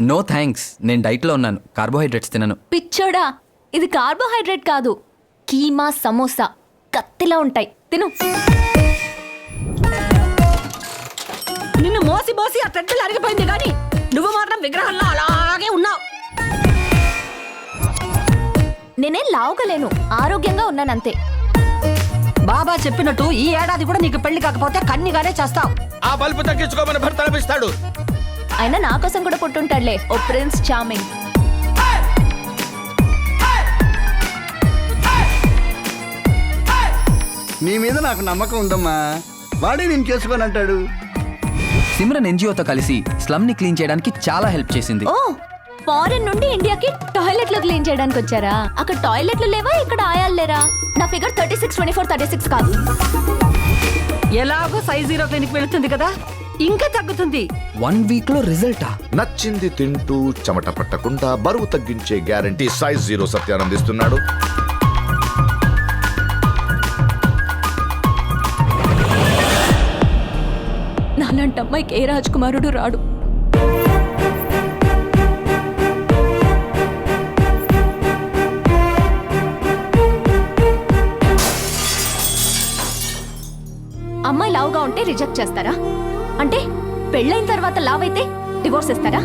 No thanks నేను డైట్లో ఉన్నాను. కార్బోహైడ్రేట్స్ తినను. పిచ్చోడా ఇది కార్బోహైడ్రేట్ కాదు. కీమా సమోసా. కత్తిలా ఉంటాయి. తిను. నిన్ను మోసి మోసి ఆ థ్రెడ్లు అరిగిపోయింది కానీ నువ్వు మాత్రం విగ్రహంలో అలాగే ఉన్నావు. నేనేం లావుగలేను ఆరోగ్యంగా ఉన్నానంతే. బాబా చెప్పినట్టు ఈ ఏడాది కూడా నీకు పెళ్ళి కాకపోతే కన్నిగానే చేస్తావు. ఆ బల్బు తగ్గించుకోమని భర్త లభిస్తాడు అయినా నా కోసం కూడా పుట్టుంటాడులే. ఓ ప్రిన్స్ చార్మింగ్ నీ మీద నాకు నమ్మకం ఉందమ్మా. వాడే నేను చేసుకోని అంటాడు సిమ్రన్ ఎన్జిఓతో కలిసి స్లమ్ని క్లీన్ చేయడానికి చాలా హెల్ప్ చేసింది. ఓ ఫారెన్ నుండి ఇండియాకి టాయిలెట్లు క్లీన్ చేయడానికి వచ్చారా? అక్కడ టాయిలెట్లు లేవా? ఇక్కడ ఆయాలు లేరా? నా figure thirty six twenty four thirty six కాదు. ఎలాగో సైజ్ జీరో క్లినిక్ వెళుతుంది కదా. ఇంకా తగ్గుతుంది. వన్ వీక్లో రిజల్టా? నచ్చింది తింటూ చెమట పట్టకుండా బరువు తగ్గించే గ్యారంటీ సైజ్ జీరో సత్యానందిస్తున్నాడు. నాలాంటి అమ్మాయికి ఏ రాజకుమారుడు రాడు? అమ్మాయి లావుగా ఉంటే రిజెక్ట్ చేస్తారా? అంటే పెళ్ళైన తర్వాత లావైతే డివోర్స్ ఇస్తారా?